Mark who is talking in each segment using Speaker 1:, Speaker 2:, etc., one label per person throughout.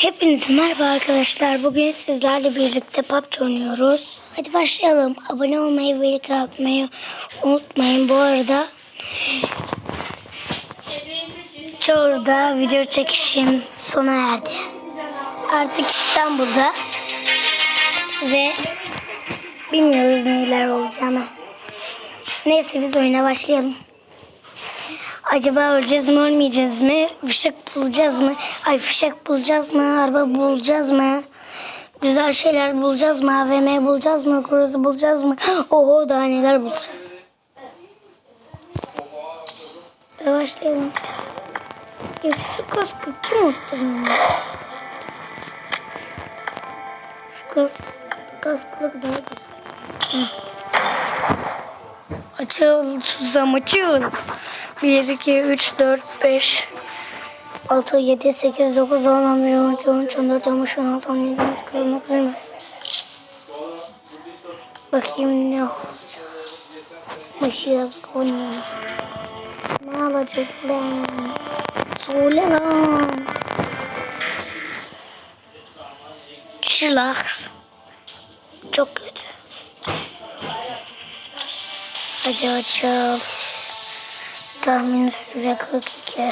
Speaker 1: Hepiniz merhaba arkadaşlar. Bugün sizlerle birlikte PUBG oynuyoruz. Hadi başlayalım. Abone olmayı ve like atmayı unutmayın. Bu arada Çor'da video çekişim sona erdi. Artık İstanbul'da ve bilmiyoruz neler olacağını. Neyse biz oyuna başlayalım. Acaba öleceğiz mi ölmeyeceğiz mi? Fişek bulacağız mı? Ay fişek bulacağız mı? Araba bulacağız mı? Güzel şeyler bulacağız mı? AVM bulacağız mı? Kuruzu bulacağız mı? Oho daha neler bulacağız. Başlayalım. Yakışık kaskı kim attı? Şu kasklık daha güzel. Hı. Açıl susam açıl. 1, 2, 3, 4, 5, 6, 7, 8, 9, 10, 11, 12, 13, 14, 15, 16, 17, 18, 19, 20. Bakayım ne olacak. Başı yazık oynuyor. Ne alacak lan? Söyle lan. Çılak. Çok Hadi açıl. Tahmin süre 42.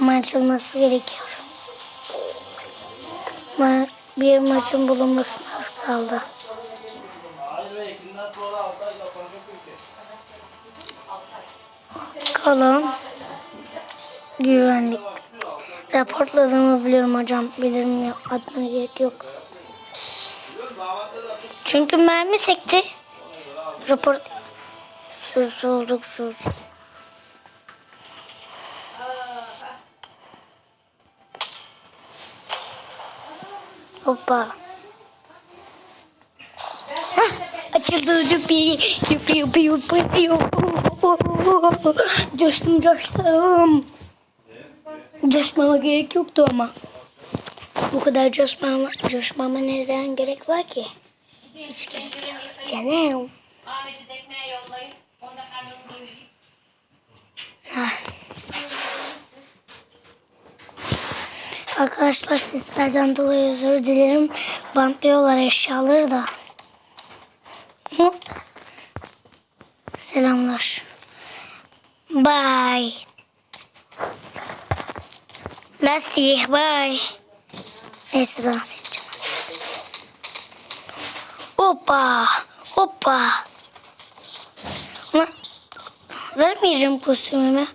Speaker 1: Ama açılması gerekiyor. Ma bir maçın bulunmasına az kaldı. Bakalım. Güvenlik. Raporladığımı biliyorum hocam. Bilirim ya. Atmaya gerek yok. Çünkü mermi sekti rapor susulduk sus. Hoppa. açıldı yupi yupi yupi yupi yupi coştum coştum coşmama gerek yoktu ama bu kadar coşmama coşmama neden gerek var ki hiç gerek yok canım Ahmet'i de ekmeğe yollayın. Onda karnımı doyurayım. Arkadaşlar seslerden dolayı özür dilerim. Bantlıyorlar eşyaları da. Selamlar. Bye. Lastik bye. Neyse dans edeceğim. Hoppa. Hoppa. Ama vermeyeceğim kostümümü.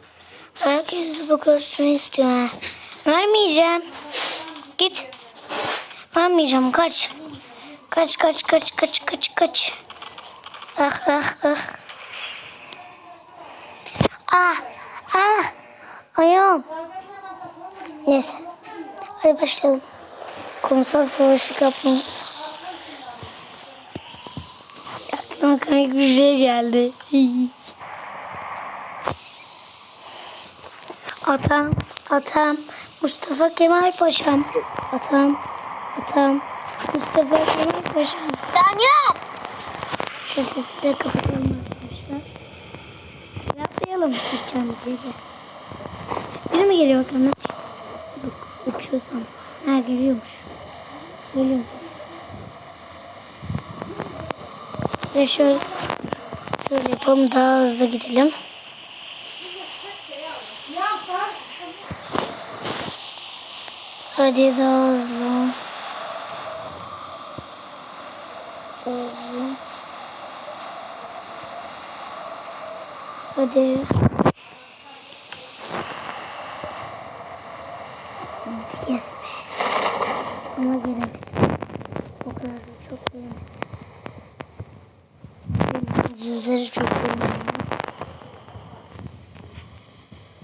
Speaker 1: Herkes bu kostümü istiyor. He. Vermeyeceğim. Git. Vermeyeceğim. Kaç. Kaç kaç kaç kaç kaç kaç. Ah ah ah. Ah ah. Ayağım. Neyse. Hadi başlayalım. Kumsal savaşı kapımız. Aklıma komik bir şey geldi. atam, atam, Mustafa Kemal Paşam. Atam, atam, Mustafa Kemal Paşam. Danyal! Şu sesi de kapatalım arkadaşlar. Yapmayalım uçağımızı da. Biri mi geliyor bakalım? Uçuyorsam. Ha geliyormuş. Geliyormuş. Ve şöyle, şöyle yapalım daha hızlı gidelim. Hadi daha hızlı. Hızlı. Hadi. Sizleri çok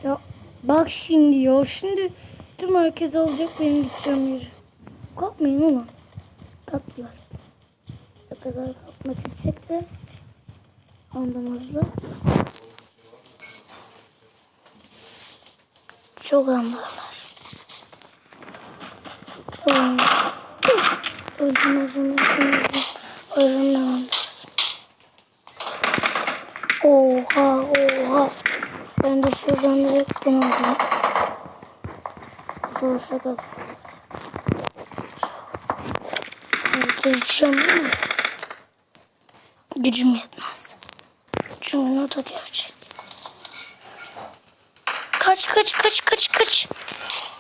Speaker 1: Ya bak şimdi ya. Şimdi tüm herkes alacak benim gideceğim yeri. Kalkmayın ulan. Kalktılar. Ne kadar kalkmak istesek de anlamazlar. Çok anlarlar. Öldüm öldüm öldüm öldüm. Öldüm Oha oha. Ben de şuradan direkt ben aldım. Zorsa da. Geleceğim ama gücüm yetmez. Çünkü o da Kaç kaç kaç kaç kaç.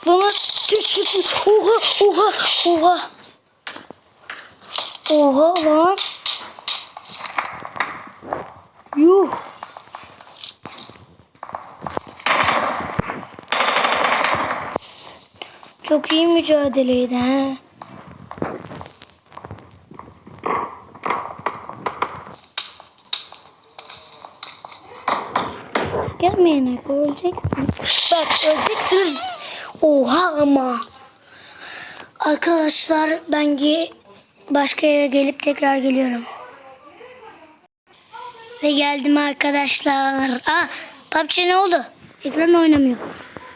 Speaker 1: Bana düşürdü. Oha oha oha. Oha lan. Yuh. Çok iyi mücadeleydi ha. Gelmeyin öleceksin. Bak öleceksiniz. Oha ama. Arkadaşlar ben başka yere gelip tekrar geliyorum. Ve geldim arkadaşlar. Aa, PUBG ne oldu? Ekran oynamıyor.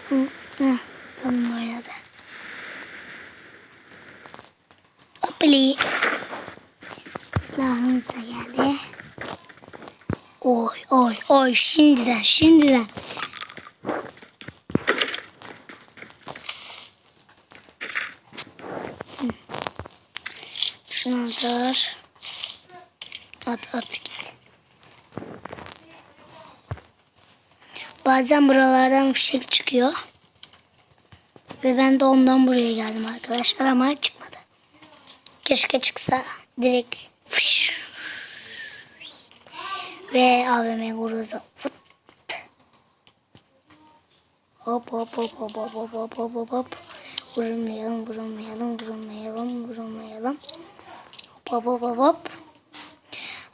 Speaker 1: Hı, hı, tamam oynadı. Hopli. Silahımız da geldi. Oy oy oy şimdiden şimdiden. Şunu aldır. At at git. Bazen buralardan fişek çıkıyor. Ve ben de ondan buraya geldim arkadaşlar ama çıkmadı. Keşke çıksa direkt fış. Ve AVM guruza fıt. Hop hop hop hop hop hop hop hop hop hop. Vurulmayalım vurulmayalım vurulmayalım vurulmayalım. Hop hop hop hop hop.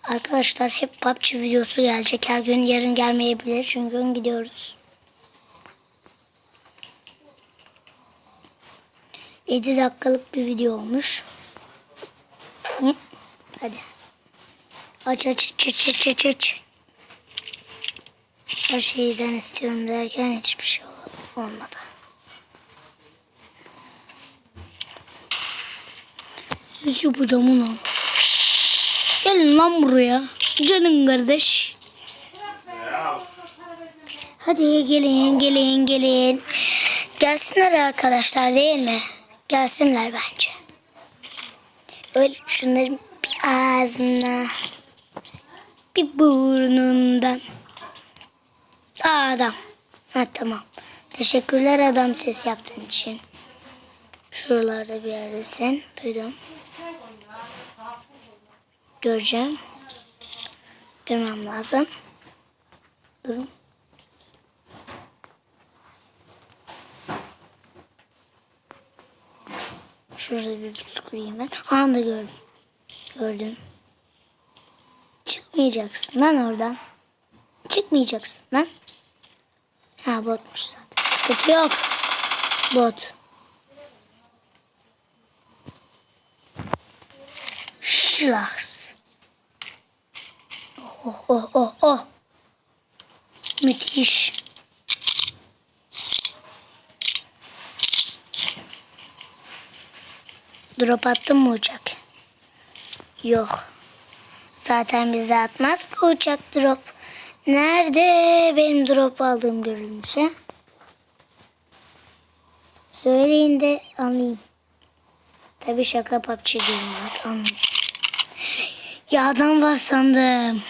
Speaker 1: Arkadaşlar hep PUBG videosu gelecek. Her gün yarın gelmeyebilir. Çünkü gün gidiyoruz. 7 dakikalık bir video olmuş. Hadi. Aç aç aç aç aç aç aç. Her şeyden istiyorum derken hiçbir şey olmadı. Süs yapacağım ulan lan buraya. Gelin kardeş. Hadi gelin gelin gelin. Gelsinler arkadaşlar değil mi? Gelsinler bence. Öyle şunları bir ağzına bir burnundan. Aa adam. Ha tamam. Teşekkürler adam ses yaptığın için. Şuralarda bir yerdesin. Duydum göreceğim. Görmem lazım. Durun. Şurada bir psikolojim ben. Anda gördüm. Gördüm. Çıkmayacaksın lan oradan. Çıkmayacaksın lan. Ha botmuş zaten. Sıkıntı yok. Bot. Şlaks. Oh oh oh oh. Müthiş. Drop attın mı uçak? Yok. Zaten bize atmaz ki uçak drop. Nerede benim drop aldığım görünüşe? Söyleyin de anlayayım. Tabii şaka papçı değil bak anlayayım. Ya adam var sandım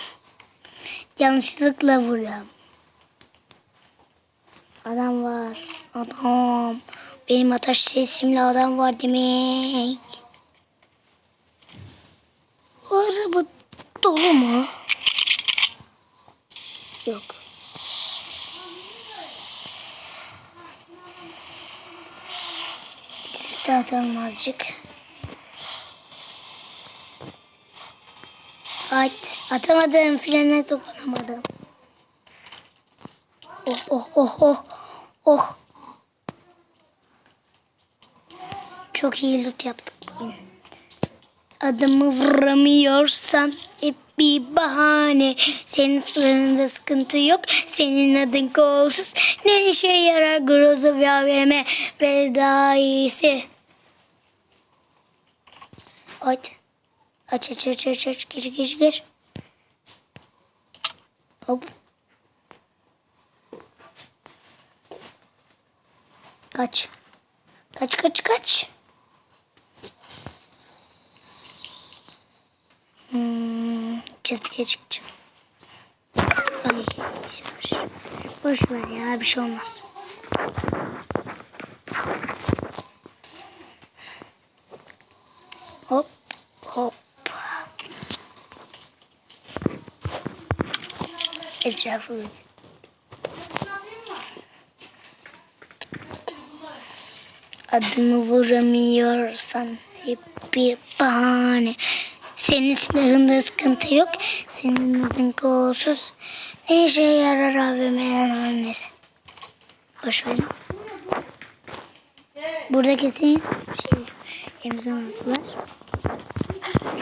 Speaker 1: yanlışlıkla vuruyorum. Adam var. Adam. Benim ateş sesimle adam var demek. Bu araba dolu mu? Yok. Drifte atalım azıcık. At. Atamadım. Frene dokunamadım. Oh oh oh oh. Oh. Çok iyi loot yaptık bugün. Adımı vuramıyorsan hep bir bahane. Senin sıranında sıkıntı yok. Senin adın kolsuz. Ne işe yarar Groza ve AVM ve daha iyisi. Hadi. Aç aç aç aç aç gir gir gir. Hop. Kaç. Kaç kaç kaç. Hmm, çatıya çıkacağım. Ay yavaş. Boş ver ya bir şey olmaz. Hop hop. Etrafını Adımı vuramıyorsan hep bir bahane. Senin silahında sıkıntı yok. Senin adın kolsuz. Ne işe yarar abi meyhanesi? Boş ver. Burada kesin şey, imzan atı var.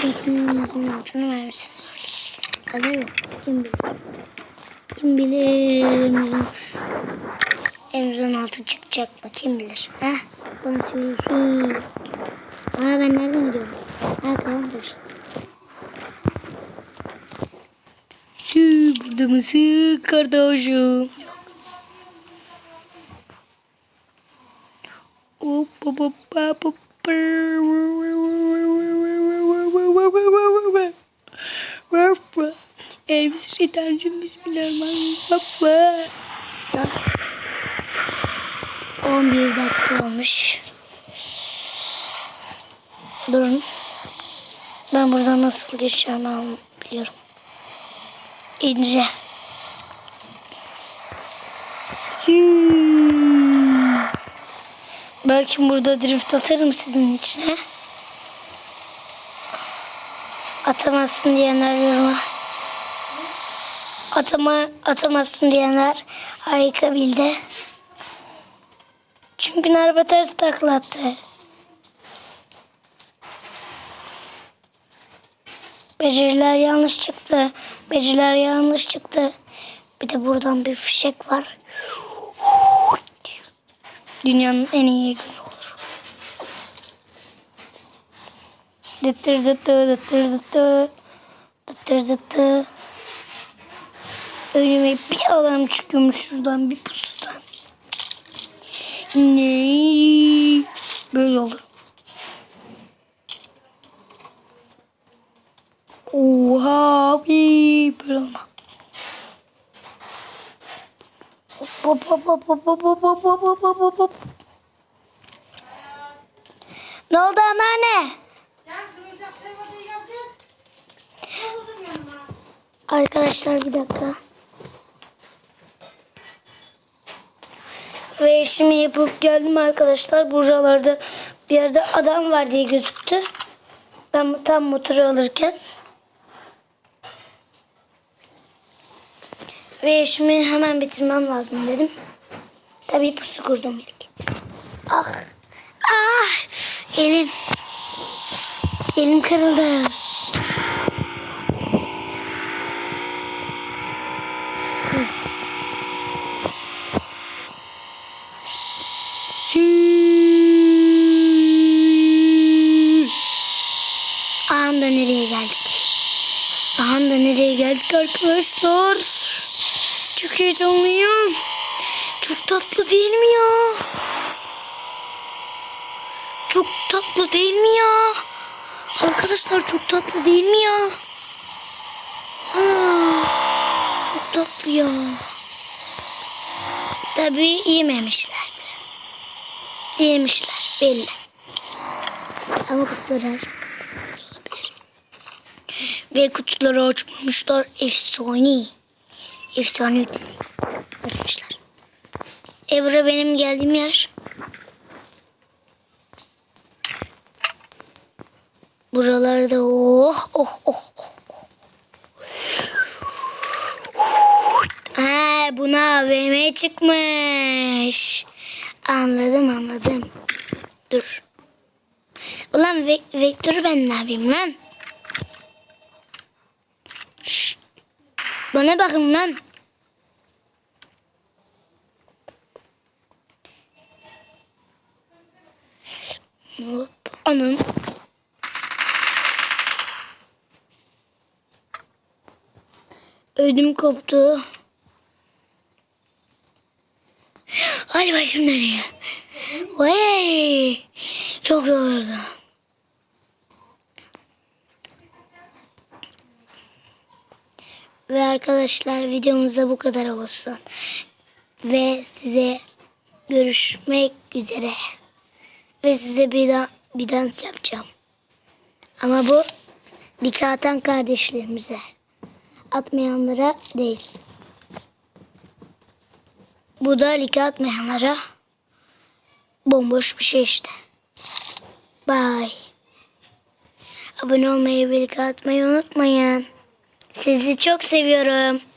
Speaker 1: Çünkü imzan altını vermesin. Adı Kim bilir kim bilir. Emzon altı çıkacak mı kim bilir. ha? bana söylesin. Aa ben nereden gidiyorum? Ha tamamdır. Şu burada mısın kardeşim? Hop hop hop hop Euzubillahimineşşeytanirracim. Bismillahirrahmanirrahim. Baba. 11 dakika olmuş. Durun. Ben burada nasıl geçeceğimi biliyorum. İnce. Belki burada drift atarım sizin içine. Atamazsın diyenler var atama, atamasın diyenler harika bildi. Çünkü araba ters taklattı. Beceriler yanlış çıktı. Beceriler yanlış çıktı. Bir de buradan bir fişek var. Dünyanın en iyi günü olur. Dıttır dıttı dıttır dıttı dıttır dıttı. Önüme bir adam çıkıyormuş şuradan bir pusudan. Ne? Böyle olur. Oha abi böyle olma. Hop hop hop hop hop hop hop hop hop hop hop hop. Ne oldu anneanne? Arkadaşlar bir dakika. Ve işimi yapıp geldim arkadaşlar. Buralarda bir yerde adam var diye gözüktü. Ben tam motoru alırken. Ve işimi hemen bitirmem lazım dedim. Tabii pusu kurdum ilk. Ah. Ah. Elim. Elim kırıldı. heyecanlıyım. Çok tatlı değil mi ya? Çok tatlı değil mi ya? Arkadaşlar çok tatlı değil mi ya? Ana, çok tatlı ya. Tabii yememişlerse. Yemişler belli. Ama kutuları açmamışlar. Ve kutuları açmışlar efsane. Efsane yükledi. Arkadaşlar. Evra benim geldiğim yer. Buralarda oh oh oh oh. oh. Ha buna AVM çıkmış. Anladım anladım. Dur. Ulan ve vektörü ben ne yapayım lan? Şşt. Bana bakın lan. Hop, anam. Ödüm koptu. Hadi başım nereye? Vay! Çok yoruldum. ve arkadaşlar videomuzda bu kadar olsun. Ve size görüşmek üzere. Ve size bir, da, bir dans yapacağım. Ama bu dike atan kardeşlerimize. Atmayanlara değil. Bu da like atmayanlara bomboş bir şey işte. Bye. Abone olmayı ve like atmayı unutmayın. Sizi çok seviyorum.